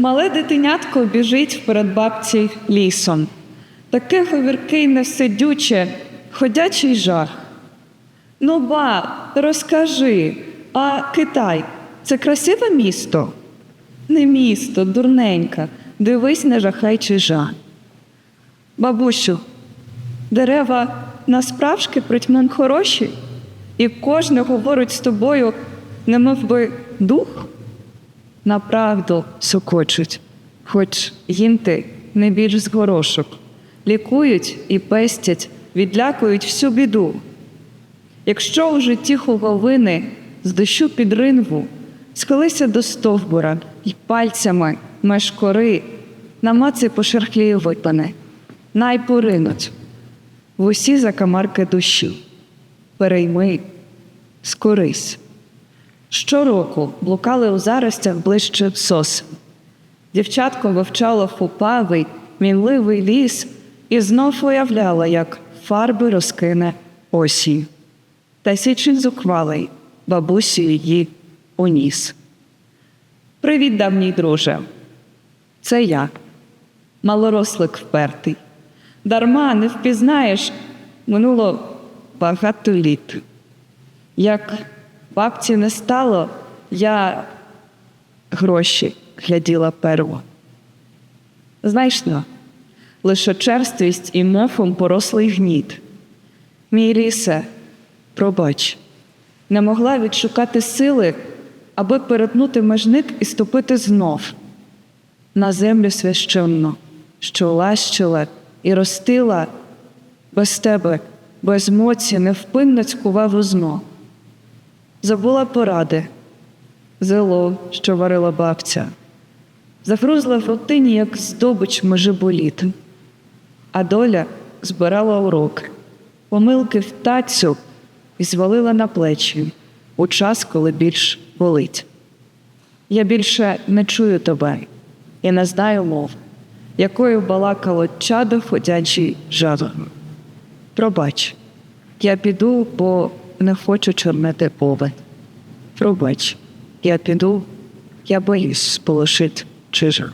Мале дитинятко біжить перед бабці лісом. Таке говірке й ходячий жах. Ну, ба, розкажи, а Китай це красиве місто? Не місто, дурненька, дивись на жахайчий жах. Бабусю, дерева насправжки притьмом хороші, і кожне говорить з тобою, немов би дух? Направду сокочуть, хоч їм ти не більш з горошок. Лікують і пестять, відлякують всю біду. Якщо у житті хуговини з дощу під ринву, схилися до стовбура й пальцями меж кори, намаци пошерхлію випане, най поринуть в усі закамарки душі. Перейми, скорись. Щороку блукали у заростях ближче сосен. Дівчатко вивчало фупавий, мінливий ліс і знов уявляла, як фарби розкине осінь. Та січень зухвалий бабусі її уніс. Привіт, давній друже. Це я, малорослик впертий. Дарма не впізнаєш, минуло багато літ. Як бабці не стало, я гроші гляділа перво. Знайшла лише черствість і мохом порослий гніт. Мій лісе, пробач, не могла відшукати сили, аби перетнути межник і ступити знов на землю священну, що лащила і ростила без тебе, без моці невпинно цькував узно. Забула поради, зело, що варила бабця, загрузла в рутині, як здобич межиболіт. А доля збирала уроки, помилки в тацю і звалила на плечі у час, коли більш болить. Я більше не чую тебе і не знаю мов, якою балакало чадо ходячий жаром. Пробач, я піду, бо не хочу чорнити повен. Пробач, я піду, я боюсь сполошити чижа.